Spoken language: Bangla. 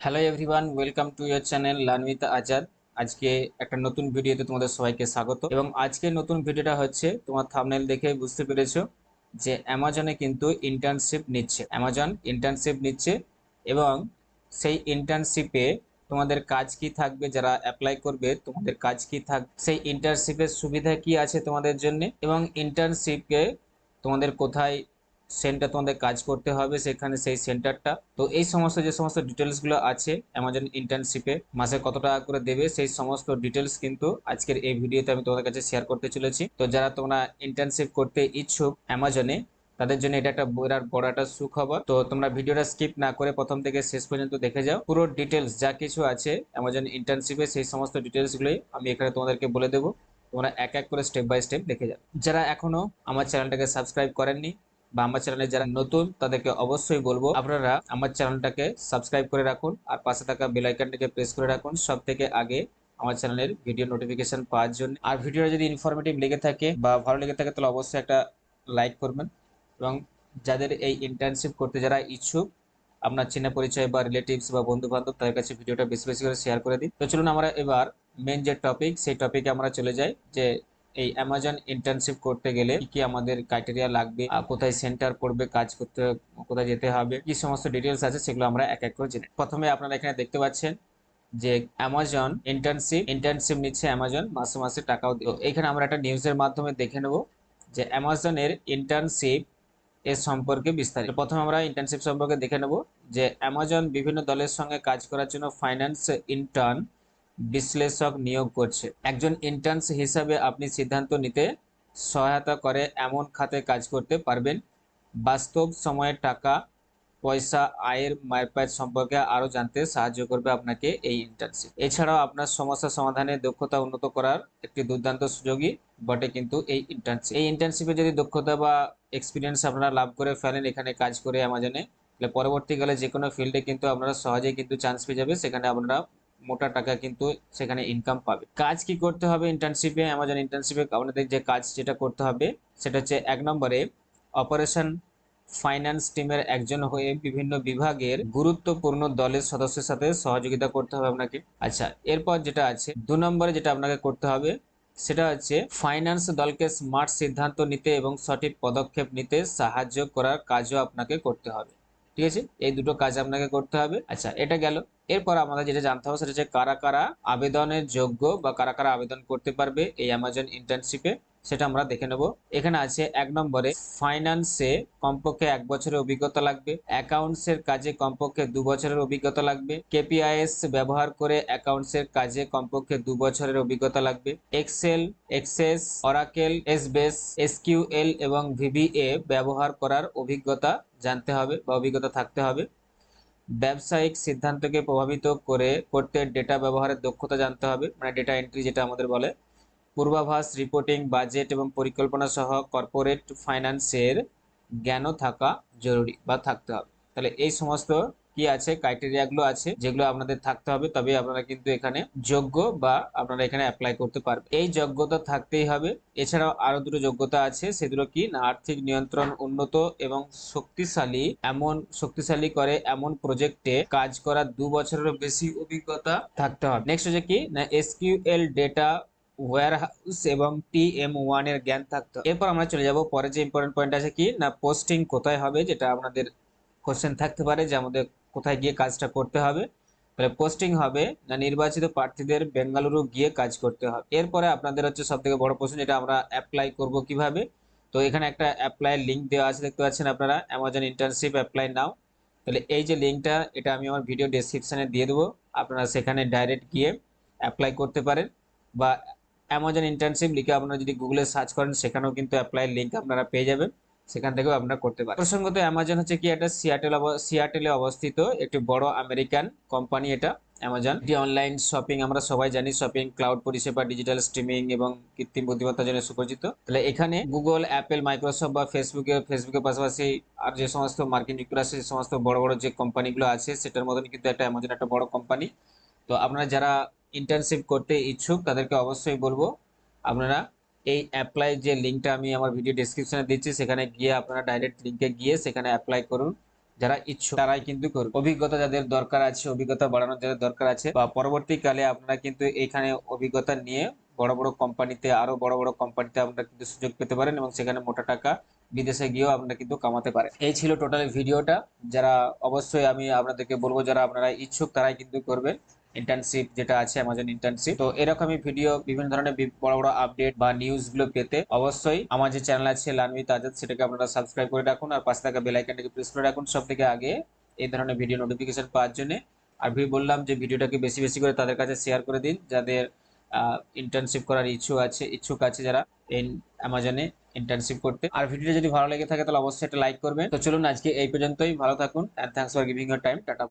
Hello everyone welcome to your channel learn with Azad আজকে একটা নতুন ভিডিওতে তোমাদের সবাইকে স্বাগত। এবং আজকে নতুন ভিডিওটা হচ্ছে, তোমার থামনেল দেখে বুঝতে পেরেছ যে অ্যামাজনে কিন্তু ইন্টার্নশিপ নিচ্ছে। অ্যামাজন ইন্টার্নশিপ নিচ্ছে এবং সেই ইন্টার্নশিপে তোমাদের কাজ কি থাকবে, যারা অ্যাপ্লাই করবে, তোমাদের কাজ কি থাক, সেই ইন্টার্নশিপের সুবিধা কি আছে তোমাদের জন্য? এবং ইন্টার্নশিপকে তোমাদের কোথায় সেন্টার তোমাদের কাজ করতে হবে সেখানে সেই সেন্টারটা। তো এই সমস্ত যে সমস্ত ডিটেলসগুলো আছে অ্যামাজন ইন্টার্নশিপে মাসে কত টাকা করে দেবে সেই সমস্ত ডিটেলস কিন্তু আজকের এই ভিডিওতে আমি তোমাদের কাছে শেয়ার করতে চলেছি। তো যারা তোমরা ইন্টার্নশিপ করতে ইচ্ছুক অ্যামাজনে তাদের জন্য এটা একটা বিরাট বড় একটা সুখবর। তো তোমরা ভিডিওটা স্কিপ না করে প্রথম থেকে শেষ পর্যন্ত দেখে যাও। পুরো ডিটেলস যা কিছু আছে অ্যামাজন ইন্টার্নশিপে সেই সমস্ত ডিটেলসগুলোই আমি এখানে তোমাদেরকে বলে দেবো। তোমরা এক এক করে স্টেপ বাই স্টেপ দেখে যাও। যারা এখনও আমার চ্যানেলটাকে সাবস্ক্রাইব করেননি বা আমার চ্যানেলে যারা নতুন, তাদেরকে অবশ্যই বলব। আপনারা আমার চ্যানেলটাকে সাবস্ক্রাইব করে রাখুন আর পাশে থাকা বেল আইকনটাকে প্রেস করে রাখুন। সব থেকে আগে আমার চ্যানেলের ভিডিও নোটিফিকেশন পাওয়ার জন্য। আর ভিডিওটা যদি ইনফরমেটিভ লেগে থাকে বা ভালো লেগে থাকে, তাহলে অবশ্যই একটা লাইক করবেন। এবং যাদের এই ইন্টার্নশিপ করতে যারা ইচ্ছুক, আপনার চেনা পরিচয় বা রিলেটিভস বা বন্ধু বান্ধব তাদের কাছে ভিডিওটা বেশি বেশি করে শেয়ার করে দিন। তো চলুন আমরা এবার মেন যে টপিক সেই টপিকে আমরা চলে যাই, যে এই অ্যামাজন ইন্টার্নশিপ করতে গেলে কি আমাদের ক্রাইটেরিয়া লাগবে কোথায় সেন্টার পড়বে কাজ করতে, কোথায় যেতে হবে, কি সমস্ত ডিটেলস আছে সেগুলো আমরা এক এক করে জেনে প্রথমে আপনারা এখানে দেখতে পাচ্ছেন যে অ্যামাজন ইন্টার্নশিপ ইন্টার্নশিপ নিচ্ছে অ্যামাজন মাসে মাসে টাকাও দিও এখানে আমরা একটা নিউজের মাধ্যমে দেখে নেব যে অ্যামাজনের ইন্টার্নশিপ এর সম্পর্কে বিস্তারিত। প্রথমে আমরা ইন্টার্নশিপ সম্পর্কে দেখে নেব যে অ্যামাজন বিভিন্ন দলের সঙ্গে কাজ করার জন্য ফাইন্যান্স ইন্টার্ন বিশ্লেষক নিয়োগ করছে। একজন ইন্টার্নস হিসাবে আপনি সিদ্ধান্ত নিতে সহায়তা করে এমন খাতে কাজ করতে পারবেন। বাস্তব সময়ে টাকা, পয়সা, আয়ের মারপ্যাচ সম্পর্কে আরও জানতে সাহায্য করবে আপনাকে এই ইন্টার্নশিপ এছাড়াও আপনার সমস্যা সমাধানে দক্ষতা উন্নত করার একটি দুর্দান্ত সুযোগই বটে কিন্তু এই ইন্টার্নশিপ এই ইন্টার্নশিপে যদি দক্ষতা বা এক্সপিরিয়েন্স আপনারা লাভ করে ফেলেন এখানে কাজ করে অ্যামাজনে তাহলে পরবর্তীকালে যে কোনো ফিল্ডে কিন্তু আপনারা সহজেই কিন্তু চান্স পেয়ে যাবে। সেখানে আপনারা মোটা টাকা কিন্তু সেখানে ইনকাম পাবে। কাজ কি করতে হবে ইন্টার্নশিপে অ্যামাজন ইন্টার্নশিপে আপনাদের যে কাজ যেটা করতে হবে, সেটা হচ্ছে এক নম্বরে অপারেশন ফাইন্যান্স টিমের একজন হয়ে বিভিন্ন বিভাগের গুরুত্বপূর্ণ দলের সদস্যের সাথে সহযোগিতা করতে হবে আপনাকে। আচ্ছা এরপর যেটা আছে, দু নম্বরে যেটা আপনাকে করতে হবে, সেটা হচ্ছে ফাইন্যান্স দলকে স্মার্ট সিদ্ধান্ত নিতে এবং সঠিক পদক্ষেপ নিতে সাহায্য করার কাজও আপনাকে করতে হবে। ঠিক আছে? এই দুটো কাজ আপনাকে করতে হবে। আচ্ছা এটা গেল। এরপর আমাদের যেটা জানতে হবে সেটা হচ্ছে কারা কারা আবেদনের যোগ্য বা কারা কারা আবেদন করতে পারবে এই অ্যামাজন ইন্টার্নশিপে সেটা আমরা দেখে নেব। এখানে আছে এক নম্বরে ফাইন্যান্সে কমপক্ষে এক বছরের অভিজ্ঞতা লাগবে অ্যাকাউন্টসের কাজে কমপক্ষে দু বছরের অভিজ্ঞতা লাগবে কেপিআইএস ব্যবহার করে অ্যাকাউন্টসের কাজে কমপক্ষে দু বছরের অভিজ্ঞতা লাগবে এক্সেল এক্সেস অরাকেল এসবেস এসকিউএল এবং ভিভিএ ব্যবহার করার অভিজ্ঞতা জানতে হবে বা অভিজ্ঞতা থাকতে হবে। ব্যবসায়িক সিদ্ধান্তকে প্রভাবিত করে করতে ডেটা ব্যবহারের দক্ষতা জানতে হবে মানে ডেটা এন্ট্রি যেটা আমাদের বলে। পূর্বাভাস রিপোর্টিং বাজেট এবং পরিকল্পনা সহ কর্পোরেট ফাইন্যান্সের জ্ঞানও থাকা জরুরি বা থাকতে হবে। তাহলে এই সমস্ত কি আছে ক্রাইটেরিয়াগুলো আছে, যেগুলো আপনাদের থাকতে হবে তবে আপনারা কিন্তু এখানে যোগ্য বা আপনারা এখানে অ্যাপ্লাই করতে পারবেন। এই যোগ্যতা থাকতেই হবে। এছাড়াও আরও দুটো যোগ্যতা আছে, সেগুলো কি? না, আর্থিক নিয়ন্ত্রণ উন্নত এবং শক্তিশালী। এমন শক্তিশালী করে এমন প্রজেক্টে কাজ করার দু বছরেরও বেশি অভিজ্ঞতা থাকতে হবে। নেক্সট হচ্ছে কি? না এসকিউএল ডেটা ওয়্যারহাউস এবং টি এম ওয়ানের জ্ঞান থাকতে এরপর আমরা চলে যাব। পরে যে ইম্পর্টেন্ট পয়েন্ট আছে কি? না পোস্টিং কোথায় হবে, যেটা আপনাদের কোশ্চেন থাকতে পারে, যে আমাদের কোথায় গিয়ে কাজটা করতে হবে। তাহলে পোস্টিং হবে না নির্বাচিত প্রার্থীদের বেঙ্গালুরু গিয়ে কাজ করতে হবে। এরপরে আপনাদের হচ্ছে সব থেকে বড় প্রশ্ন যেটা আমরা অ্যাপ্লাই করব কীভাবে। তো এখানে একটা অ্যাপ্লাইয়ের লিঙ্ক দেওয়া আছে, দেখতে পাচ্ছেন আপনারা অ্যামাজন ইন্টার্নশিপ অ্যাপ্লাই নাও তাহলে এই যে লিঙ্কটা এটা আমি আমার ভিডিও ডেসক্রিপশানে দিয়ে দেবো। আপনারা সেখানে ডাইরেক্ট গিয়ে অ্যাপ্লাই করতে পারেন। বা অ্যামাজন ইন্টার্নশিপ লিখে আপনারা যদি গুগলে সার্চ করেন, সেখানেও কিন্তু অ্যাপ্লাইয়ের লিঙ্ক আপনারা পেয়ে যাবেন। সেখান থেকেও আপনারা করতে পারেন। প্রসঙ্গত অ্যামাজন হচ্ছে কি একটা সিয়াটেল সিয়াটেলে অবস্থিত একটি বড় আমেরিকান কোম্পানি এটা অ্যামাজন এটি অনলাইন শপিং আমরা সবাই জানি শপিং ক্লাউড পরিষেবা ডিজিটাল স্ট্রিমিং এবং কৃত্রিম বুদ্ধিমত্তার জন্য সুপরিচিত। তাহলে এখানে গুগল অ্যাপেল মাইক্রোসফট বা ফেসবুকে ফেসবুকের পাশাপাশি আর যে সমস্ত মার্কিন যুক্তরাষ্ট্রে যে সমস্ত বড় বড় যে কোম্পানিগুলো আছে, সেটার মতন কিন্তু একটা অ্যামাজন একটা বড় কোম্পানি তো আপনারা যারা ইন্টার্নশিপ করতে ইচ্ছুক, তাদেরকে অবশ্যই বলব, আপনারা এই অ্যাপ্লাই যে লিঙ্কটা আমি আমার ভিডিও ডিসক্রিপশনে দিচ্ছি, সেখানে গিয়ে আপনারা ডাইরেক্ট লিঙ্কে গিয়ে সেখানে অ্যাপ্লাই করুন। যারা ইচ্ছুক, তারাই কিন্তু করবে অভিজ্ঞতা যাদের দরকার আছে, অভিজ্ঞতা বাড়ানোর যাদের দরকার আছে, বা পরবর্তীকালে আপনারা কিন্তু এখানে অভিজ্ঞতা নিয়ে বড় বড় কোম্পানিতে আরও বড় বড় কোম্পানিতে আপনারা কিন্তু সুযোগ পেতে পারেন এবং সেখানে মোটা টাকা বিদেশে গিয়েও আপনারা কিন্তু কামাতে পারেন। এই ছিল টোটাল ভিডিওটা যারা অবশ্যই আমি আপনাদেরকে বলব, যারা আপনারা ইচ্ছুক, তারাই কিন্তু করবেন। ইন্টার্নশিপ যেটা আছে অ্যামাজন ইন্টার্নশিপ তো এরকমই ভিডিও বিভিন্ন ধরনের বড় বড় আপডেট বা নিউজগুলো পেতে অবশ্যই আমার যে চ্যানেল আছে লানমিত আজাদ সেটাকে আপনারা সাবস্ক্রাইব করে রাখুন আর পাশে থাকা বেল আইকনটাকে প্রেস করে রাখুন সব থেকে আগে এই ধরনের ভিডিও নোটিফিকেশন পাওয়ার জন্য। আর ভি বললাম যে ভিডিওটাকে বেশি বেশি করে তাদের কাছে শেয়ার করে দিন, যাদের ইন্টার্নশিপ করার ইচ্ছুক আছে ইচ্ছুক আছে যারা অ্যামাজনে ইন্টার্নশিপ করতে। আর ভিডিওটা যদি ভালো লেগে থাকে তাহলে অবশ্যই একটা লাইক করবেন। তো চলুন আজকে এই পর্যন্তই, ভালো থাকুন and thanks for giving your time tata.